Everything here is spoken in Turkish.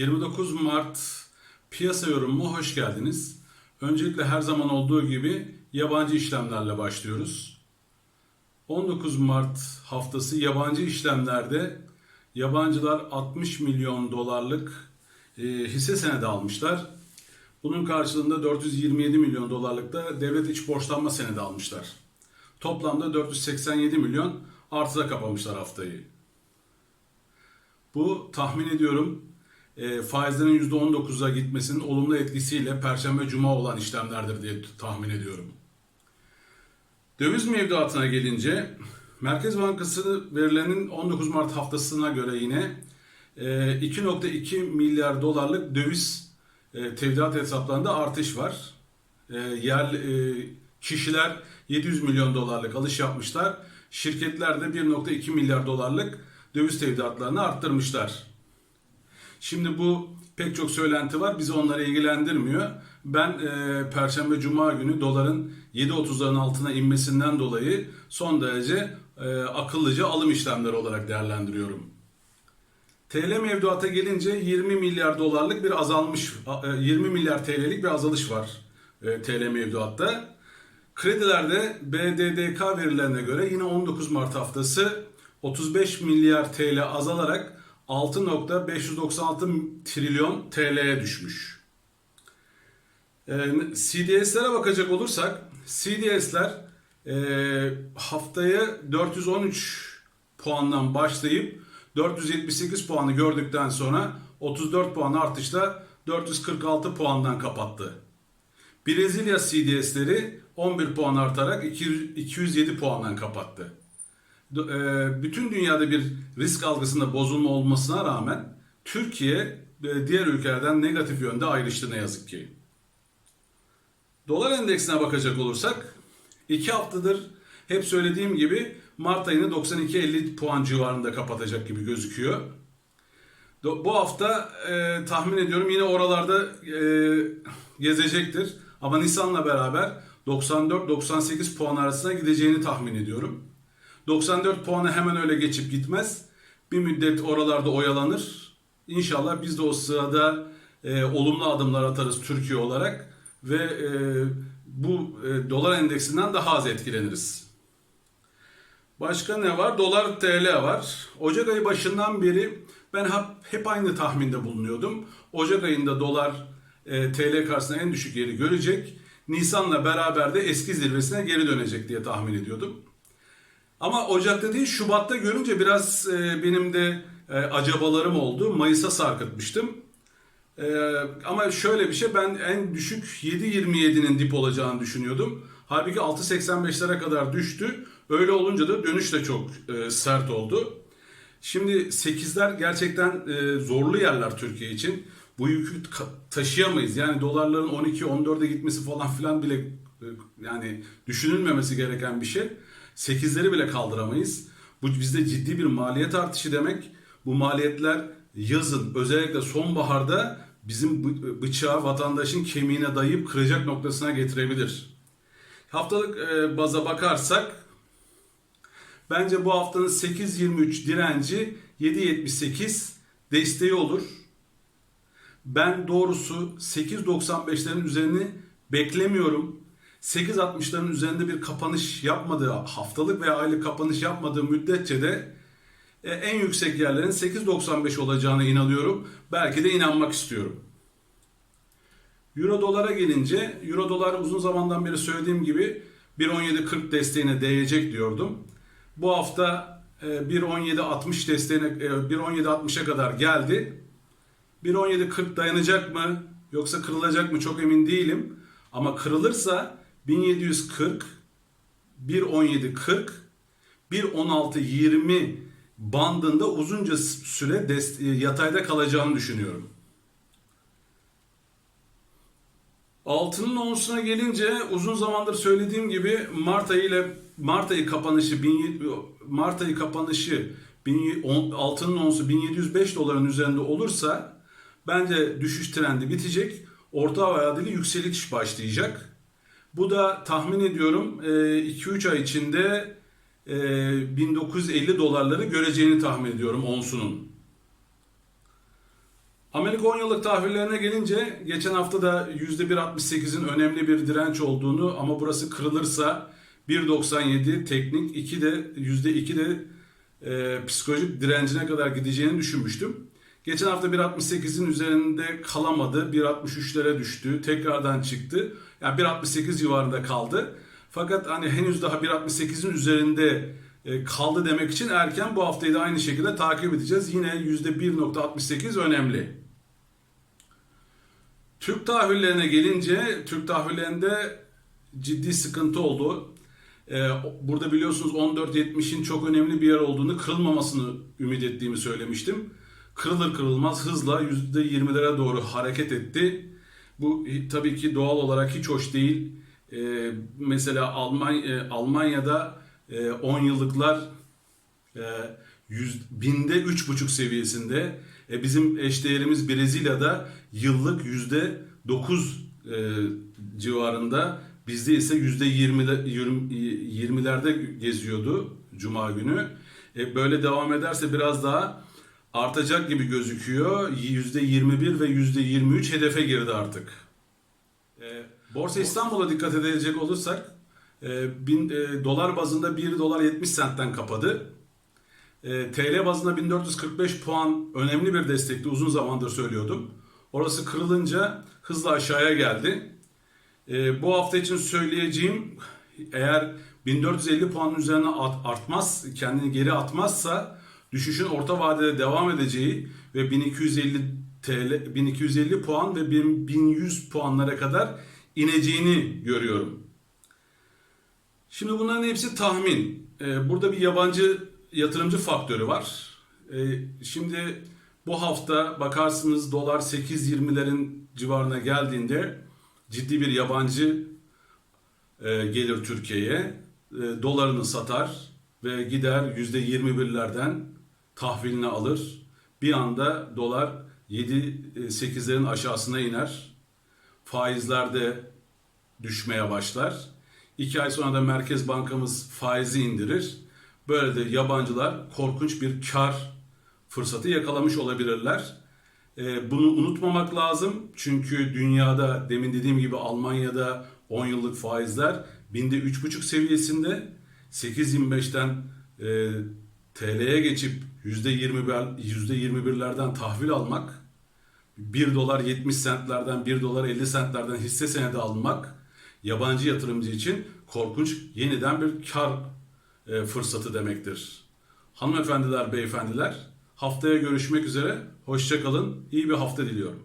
29 Mart piyasa yorumuma hoş geldiniz. Öncelikle her zaman olduğu gibi yabancı işlemlerle başlıyoruz. 19 Mart haftası yabancı işlemlerde yabancılar 60 milyon dolarlık e, hisse senedi almışlar. Bunun karşılığında 427 milyon dolarlık da devlet iç borçlanma senedi almışlar. Toplamda 487 milyon artıda kapamışlar haftayı. Bu tahmin ediyorum e, faizlerin %19'a gitmesinin olumlu etkisiyle Perşembe Cuma olan işlemlerdir diye tahmin ediyorum. Döviz mevduatına gelince Merkez Bankası verilerinin 19 Mart haftasına göre yine e, 2.2 milyar dolarlık döviz e, tevdiat hesaplarında artış var. E, yer e, kişiler 700 milyon dolarlık alış yapmışlar. Şirketler de 1.2 milyar dolarlık döviz tevdiatlarını arttırmışlar. Şimdi bu pek çok söylenti var. Bizi onlara ilgilendirmiyor. Ben e, Perşembe Cuma günü doların 7.30'ların altına inmesinden dolayı son derece e, akıllıca alım işlemleri olarak değerlendiriyorum. TL mevduata gelince 20 milyar dolarlık bir azalmış, e, 20 milyar TL'lik bir azalış var e, TL mevduatta. Kredilerde BDDK verilerine göre yine 19 Mart haftası 35 milyar TL azalarak 6.596 trilyon TL'ye düşmüş. Ee, CDS'lere bakacak olursak CDS'ler e, haftaya 413 puandan başlayıp 478 puanı gördükten sonra 34 puan artışla 446 puandan kapattı. Brezilya CDS'leri 11 puan artarak 200, 207 puandan kapattı. E, bütün dünyada bir risk algısında bozulma olmasına rağmen Türkiye e, diğer ülkelerden negatif yönde ayrıştı ne yazık ki. Dolar endeksine bakacak olursak 2 haftadır hep söylediğim gibi Mart ayını 92-50 puan civarında kapatacak gibi gözüküyor. Bu hafta e, tahmin ediyorum yine oralarda e, gezecektir. Ama Nisan'la beraber 94-98 puan arasına gideceğini tahmin ediyorum. 94 puanı hemen öyle geçip gitmez. Bir müddet oralarda oyalanır. İnşallah biz de o sırada e, olumlu adımlar atarız Türkiye olarak ve e, bu e, dolar endeksinden daha az etkileniriz. Başka ne var? Dolar TL var. Ocak ayı başından beri ben hep, aynı tahminde bulunuyordum. Ocak ayında dolar e, TL karşısında en düşük yeri görecek. Nisan'la beraber de eski zirvesine geri dönecek diye tahmin ediyordum. Ama Ocak'ta değil Şubat'ta görünce biraz e, benim de e, acabalarım oldu. Mayıs'a sarkıtmıştım. E, ama şöyle bir şey ben en düşük 7.27'nin dip olacağını düşünüyordum. Halbuki 6.85'lere kadar düştü. Öyle olunca da dönüş de çok e, sert oldu. Şimdi 8'ler gerçekten e, zorlu yerler Türkiye için. Bu yükü taşıyamayız. Yani dolarların 12-14'e gitmesi falan filan bile e, yani düşünülmemesi gereken bir şey. 8'leri bile kaldıramayız. Bu bizde ciddi bir maliyet artışı demek. Bu maliyetler yazın özellikle sonbaharda bizim bıçağı vatandaşın kemiğine dayayıp kıracak noktasına getirebilir. Haftalık e, baza bakarsak bence bu haftanın 8.23 direnci 7.78 desteği olur. Ben doğrusu 8.95'lerin üzerini beklemiyorum. 8.60'ların üzerinde bir kapanış yapmadığı, haftalık veya aylık kapanış yapmadığı müddetçe de e, en yüksek yerlerin 8.95 olacağına inanıyorum. Belki de inanmak istiyorum. Euro dolara gelince, Euro dolar uzun zamandan beri söylediğim gibi 1.17.40 desteğine değecek diyordum. Bu hafta 1.17.60 e, desteğine 1.17.60'a e, kadar geldi. 1.17.40 dayanacak mı yoksa kırılacak mı çok emin değilim. Ama kırılırsa 1740 1.17.40 1.16.20 bandında uzunca süre e, yatayda kalacağını düşünüyorum. Altının onsuna gelince uzun zamandır söylediğim gibi Mart ayı ile Mart ayı kapanışı Mart ayı kapanışı altının onsu 1705 doların üzerinde olursa bence düşüş trendi bitecek. Orta vadeli yükseliş başlayacak. Bu da tahmin ediyorum 2-3 e, ay içinde 1950 e, dolarları göreceğini tahmin ediyorum onsunun. Amerika 10 yıllık tahvillerine gelince geçen hafta da %1.68'in önemli bir direnç olduğunu ama burası kırılırsa 1.97 teknik 2 de %2 de e, psikolojik direncine kadar gideceğini düşünmüştüm. Geçen hafta 1.68'in üzerinde kalamadı. 1.63'lere düştü. Tekrardan çıktı. Yani 1.68 civarında kaldı. Fakat hani henüz daha 1.68'in üzerinde e, kaldı demek için erken bu haftayı da aynı şekilde takip edeceğiz. Yine %1.68 önemli. Türk tahvillerine gelince Türk tahvillerinde ciddi sıkıntı oldu. Ee, burada biliyorsunuz 14.70'in çok önemli bir yer olduğunu, kırılmamasını ümit ettiğimi söylemiştim. Kırılır kırılmaz hızla %20'lere doğru hareket etti. Bu tabii ki doğal olarak hiç hoş değil. Ee, mesela Almanya, e, Almanya'da e, 10 yıllıklar e, yüz, binde üç buçuk seviyesinde. E, bizim eşdeğerimiz Brezilya'da yıllık yüzde dokuz e, civarında. Bizde ise yüzde yirmilerde geziyordu Cuma günü. E, böyle devam ederse biraz daha artacak gibi gözüküyor. Yüzde 21 ve yüzde 23 hedefe girdi artık. E, Borsa İstanbul'a dikkat edecek olursak e, bin, e, dolar bazında 1 dolar 70 sentten kapadı. E, TL bazında 1445 puan önemli bir destekti. Uzun zamandır söylüyordum. Orası kırılınca hızla aşağıya geldi. E, bu hafta için söyleyeceğim eğer 1450 puanın üzerine at, artmaz, kendini geri atmazsa düşüşün orta vadede devam edeceği ve 1250 TL 1250 puan ve 1100 puanlara kadar ineceğini görüyorum. Şimdi bunların hepsi tahmin. Ee, burada bir yabancı yatırımcı faktörü var. Ee, şimdi bu hafta bakarsınız dolar 8.20'lerin civarına geldiğinde ciddi bir yabancı e, gelir Türkiye'ye. E, dolarını satar ve gider %21'lerden tahvilini alır. Bir anda dolar 7-8'lerin aşağısına iner. Faizler de düşmeye başlar. İki ay sonra da Merkez Bankamız faizi indirir. Böyle de yabancılar korkunç bir kar fırsatı yakalamış olabilirler. Ee, bunu unutmamak lazım. Çünkü dünyada demin dediğim gibi Almanya'da 10 yıllık faizler binde 3,5 seviyesinde 8.25'ten e, TL'ye geçip %20, %21'lerden tahvil almak 1 dolar 70 centlerden 1 dolar 50 centlerden hisse senedi almak yabancı yatırımcı için korkunç yeniden bir kar e, fırsatı demektir. Hanımefendiler, beyefendiler haftaya görüşmek üzere. Hoşçakalın. İyi bir hafta diliyorum.